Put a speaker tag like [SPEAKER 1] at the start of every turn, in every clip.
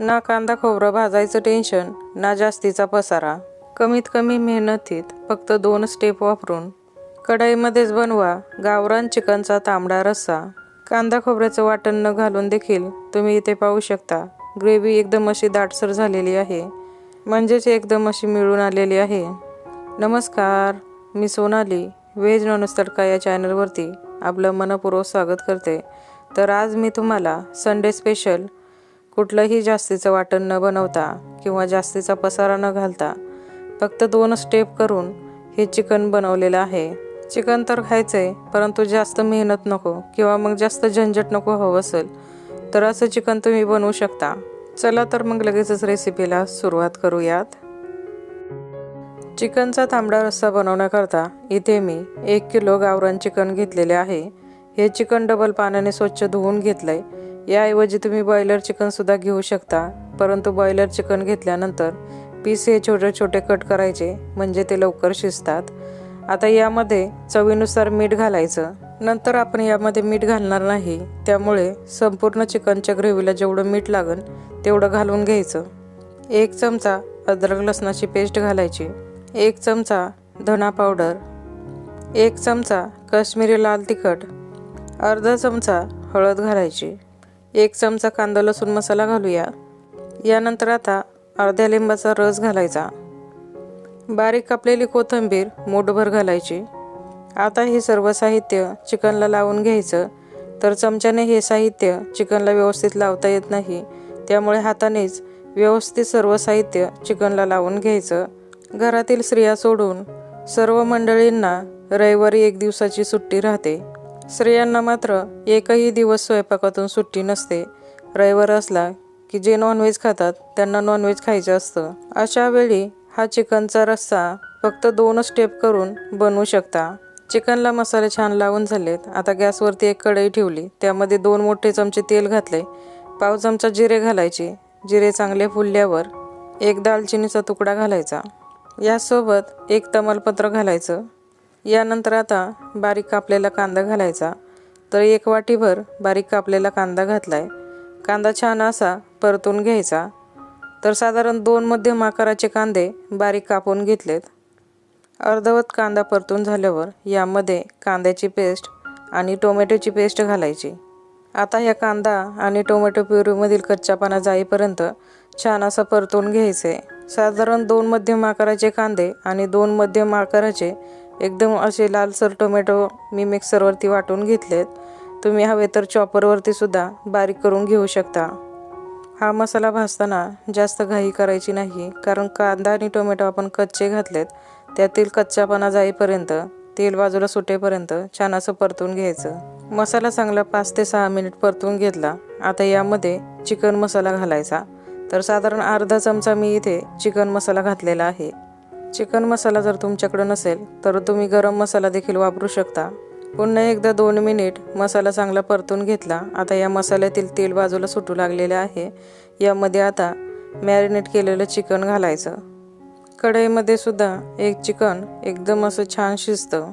[SPEAKER 1] ना कांदा खोबरं भाजायचं टेन्शन ना जास्तीचा पसारा. कमीत कमी मेहनतीत फक्त दोन स्टेप वापरून. कढईमध्येच बनवा गावरान चिकनचा तांबडा रस्सा. कांदा खोबऱ्याचं वाटण न घालून देखील तुम्ही इथे पाहू शकता. ग्रेव्ही एकदम अशी दाटसर झालेली आहे. म्हणजेच एकदम अशी मिळून आलेली आहे. नमस्कार मी सोनाली व्हेज नॉनव्हेज तडका या चॅनलवरती आपलं मनपूर्वक स्वागत करते. तर आज मी तुम्हाला संडे स्पेशल कुठलंही जास्तीचं वाटण न बनवता किंवा जास्तीचा पसारा न घालता फक्त दोन स्टेप करून हे चिकन बनवलेलं आहे. चिकन तर खायचं आहे परंतु जास्त मेहनत नको किंवा मग जास्त झंझट नको हवं असेल तर असं चिकन तुम्ही बनवू शकता. चला तर मग लगेचच रेसिपीला सुरुवात करूयात. चिकनचा तांबडा रस्सा बनवण्याकरता इथे मी एक किलो गावरान चिकन घेतलेले आहे. हे चिकन डबल पाण्याने स्वच्छ धुवून घेतलंय. याऐवजी तुम्ही बॉयलर चिकनसुद्धा घेऊ शकता. परंतु बॉयलर चिकन घेतल्यानंतर पीस हे छोटे छोटे कट करायचे म्हणजे ते लवकर शिजतात. आता यामध्ये चवीनुसार मीठ घालायचं. नंतर आपण यामध्ये मीठ घालणार नाही. त्यामुळे संपूर्ण चिकनच्या ग्रेव्हीला जेवढं मीठ लागेल तेवढं घालून घ्यायचं. एक चमचा अद्रक लसणाची पेस्ट घालायची. एक चमचा धना पावडर एक चमचा काश्मीरी लाल तिखट. अर्धा चमचा हळद घालायची. एक चमचा कांदा लसूण मसाला घालूया. यानंतर आता अर्ध्या लिंबाचा रस घालायचा. बारीक कापलेली कोथिंबीर मोठभर घालायची. आता हे सर्व साहित्य चिकनला लावून घ्यायचं तर चमच्याने हे साहित्य चिकनला व्यवस्थित लावता येत नाही. त्यामुळे हातानेच व्यवस्थित सर्व साहित्य चिकनला लावून घ्यायचं. घरातील स्त्रिया सोडून सर्व मंडळींना रविवारी एक दिवसाची सुट्टी राहते. स्त्रियांना मात्र एकही दिवस स्वयंपाकातून सुट्टी नसते. रविवार असला की जे नॉनव्हेज खातात त्यांना नॉनव्हेज खायचं असतं. अशा वेळी हा चिकनचा रस्सा फक्त दोन स्टेप करून बनवू शकता. चिकनला मसाले छान लावून झालेत. आता गॅसवरती एक कढई ठेवली. त्यामध्ये दोन मोठे चमचे तेल घातले. पाव चमचा जिरे घालायचे. जिरे चांगले फुलल्यावर एक दालचिनीचा तुकडा घालायचा. यासोबत एक तमालपत्र घालायचं. यानंतर आता बारीक कापलेला कांदा घालायचा. तर एक वाटीभर बारीक कापलेला कांदा घातलाय. कांदा छान असा परतून घ्यायचा. तर साधारण दोन मध्यम आकाराचे कांदे बारीक कापून घेतलेत. अर्धवत कांदा परतून झाल्यावर यामध्ये कांद्याची पेस्ट आणि टोमॅटोची पेस्ट घालायची. आता या कांदा आणि टोमॅटो प्युरीमधील कच्चापणा जाईपर्यंत छान असं परतून घ्यायचे. साधारण दोन मध्यम आकाराचे कांदे आणि दोन मध्यम आकाराचे एकदम असे लालसर टोमॅटो मी मिक्सरवरती वाटून घेतलेत. तुम्ही हवे तर चॉपरवरती सुद्धा बारीक करून घेऊ शकता. हा मसाला भाजताना जास्त घाई करायची नाही कारण कांदा आणि टोमॅटो आपण कच्चे घातलेत त्यातील कच्चापणा जाईपर्यंत तेल बाजूला सुटेपर्यंत छान असं परतून घ्यायचं. मसाला चांगला पाच ते सहा मिनिट परतून घेतला. आता यामध्ये चिकन मसाला घालायचा. तर साधारण अर्धा चमचा मी इथे चिकन मसाला घातलेला आहे. चिकन मसाला जर तुमच्याकडं नसेल तर तुम्ही गरम मसाला देखील वापरू शकता. पुन्हा एकदा दोन मिनिट मसाला चांगला परतून घेतला. आता या मसाल्यातील तेल बाजूला सुटू लागलेले आहे. यामध्ये आता मॅरिनेट केलेलं चिकन घालायचं. कढईमध्ये सुद्धा एक चिकन एकदम असं छान शिजतं.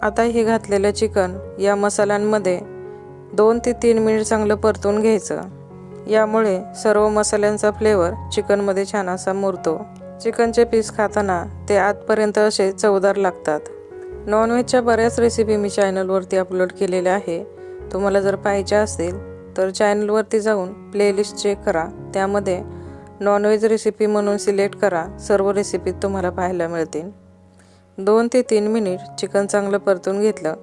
[SPEAKER 1] आता हे घातलेलं चिकन या मसाल्यांमध्ये दोन ते तीन मिनिट चांगलं परतून घ्यायचं. यामुळे सर्व मसाल्यांचा फ्लेवर चिकनमध्ये छान असा मुरतो. चिकनचे पीस खाताना ते आतपर्यंत असे चवदार लागतात. नॉनव्हेजच्या बऱ्याच रेसिपी मी चॅनलवरती अपलोड केलेल्या आहे. तुम्हाला जर पाहिजे असतील तर चॅनलवरती जाऊन प्लेलिस्ट चेक करा. त्यामध्ये नॉनव्हेज रेसिपी म्हणून सिलेक्ट करा. सर्व रेसिपी तुम्हाला पाहायला मिळतील. दोन ते तीन मिनिट चिकन चांगलं परतून घेतलं.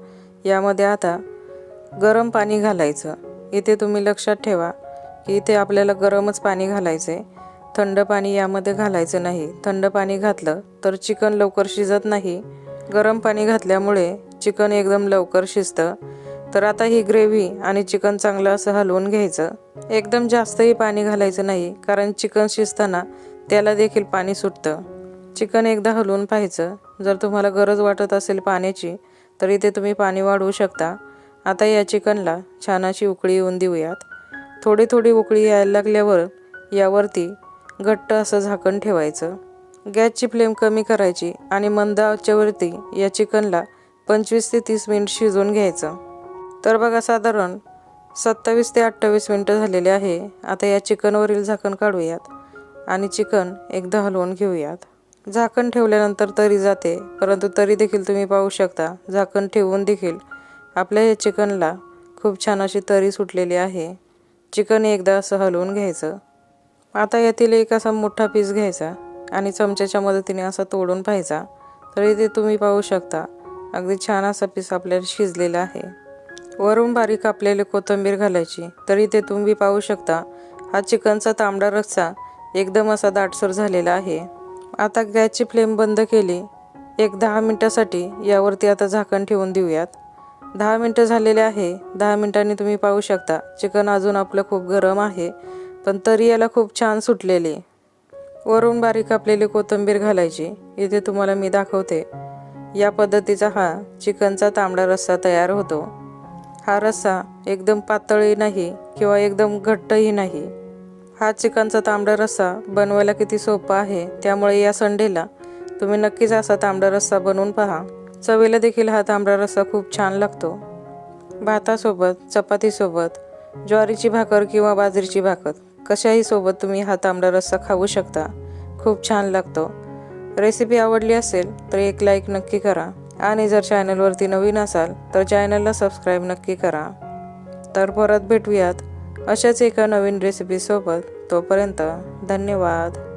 [SPEAKER 1] यामध्ये आता गरम पाणी घालायचं. इथे तुम्ही लक्षात ठेवा की इथे आपल्याला गरमच पाणी घालायचं आहे थंड पाणी यामध्ये घालायचं नाही. थंड पाणी घातलं तर चिकन लवकर शिजत नाही. गरम पाणी घातल्यामुळे चिकन एकदम लवकर शिजतं. तर आता ही ग्रेव्ही आणि चिकन चांगलं असं हलवून घ्यायचं. एकदम जास्तही पाणी घालायचं नाही कारण चिकन शिजताना त्याला देखील पाणी सुटतं. चिकन एकदा हलवून पाहायचं. जर तुम्हाला गरज वाटत असेल पाण्याची तर इथे तुम्ही पाणी वाढवू शकता. आता या चिकनला छान अशी उकळी येऊन देऊयात. थोडी थोडी उकळी यायला लागल्यावर यावरती घट्ट असं झाकण ठेवायचं. गॅसची फ्लेम कमी करायची आणि मंद आचेवरती या चिकनला पंचवीस ते तीस मिनिट शिजवून घ्यायचं. तर बघा साधारण सत्तावीस ते अठ्ठावीस मिनटं झालेले आहे. आता या चिकनवरील झाकण काढूयात आणि चिकन एकदा हलवून घेऊयात. झाकण ठेवल्यानंतर तरी जाते परंतु तरी देखील तुम्ही पाहू शकता झाकण ठेवून देखील आपल्या या चिकनला खूप छान अशी तरी सुटलेली आहे. चिकन एकदा असं हलवून घ्यायचं. आता यातील एक असा मोठा पीस घ्यायचा आणि चमच्याच्या मदतीने असा तोडून पाहायचा. तर इथे तुम्ही पाहू शकता. अगदी छान असा पीस आपल्याला शिजलेला आहे. वरून बारीक कापलेली कोथिंबीर घालायची. तर इथे तुम्ही पाहू शकता. हा चिकनचा तांबडा रस्सा एकदम असा दाटसर झालेला आहे. आता गॅसची फ्लेम बंद केली. एक दहा मिनटासाठी यावरती आता झाकण ठेवून देऊयात. दहा मिनटं झालेले आहे. दहा मिनटांनी तुम्ही पाहू शकता. चिकन अजून आपलं खूप गरम आहे. पण तरी याला खूप छान सुटलेली. वरून बारीक कापलेली कोथिंबीर घालायची. इथे तुम्हाला मी दाखवते. या पद्धतीचा हा चिकनचा तांबडा रस्सा तयार होतो. हा रस्सा एकदम पातळही नाही किंवा एकदम घट्टही नाही. हा चिकनचा तांबडा रस्सा बनवायला किती सोपा आहे त्यामुळे या संडेला तुम्ही नक्कीच असा तांबडा रस्सा बनवून पहा. चवीला देखील हा तांबडा रस्सा खूप छान लागतो. भातासोबत चपातीसोबत ज्वारीची भाकर किंवा बाजरीची भाकर कशाही सोबत तुम्ही हा तांबडा रस्सा खाऊ शकता. खूप छान लागतो. रेसिपी आवडली असेल तर एक लाईक नक्की करा आणि जर चॅनलवरती नवीन असाल तर चॅनलला सबस्क्राईब नक्की करा. तर परत भेटूयात अशाच एका नवीन रेसिपीसोबत तोपर्यंत धन्यवाद.